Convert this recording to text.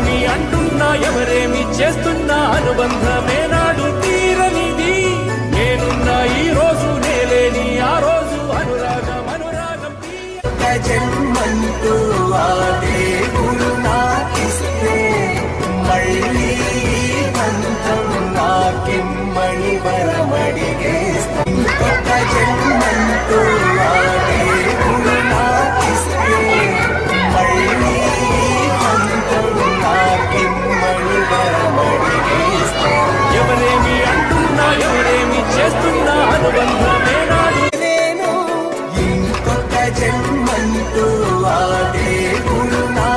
ఎవరేమి అంటున్నా ఎవరేమి చేస్తున్నా అనుబంధమే నాడు తీరనిది. నేనున్న ఈ రోజు నేలేని ఆ రోజు. అనురాగం అనురాగం జన్మంటూ ఆ దేవుడు నాకిస్తే మళ్ళీ ఈ బంధం జన్మంతో ఆడే గురునా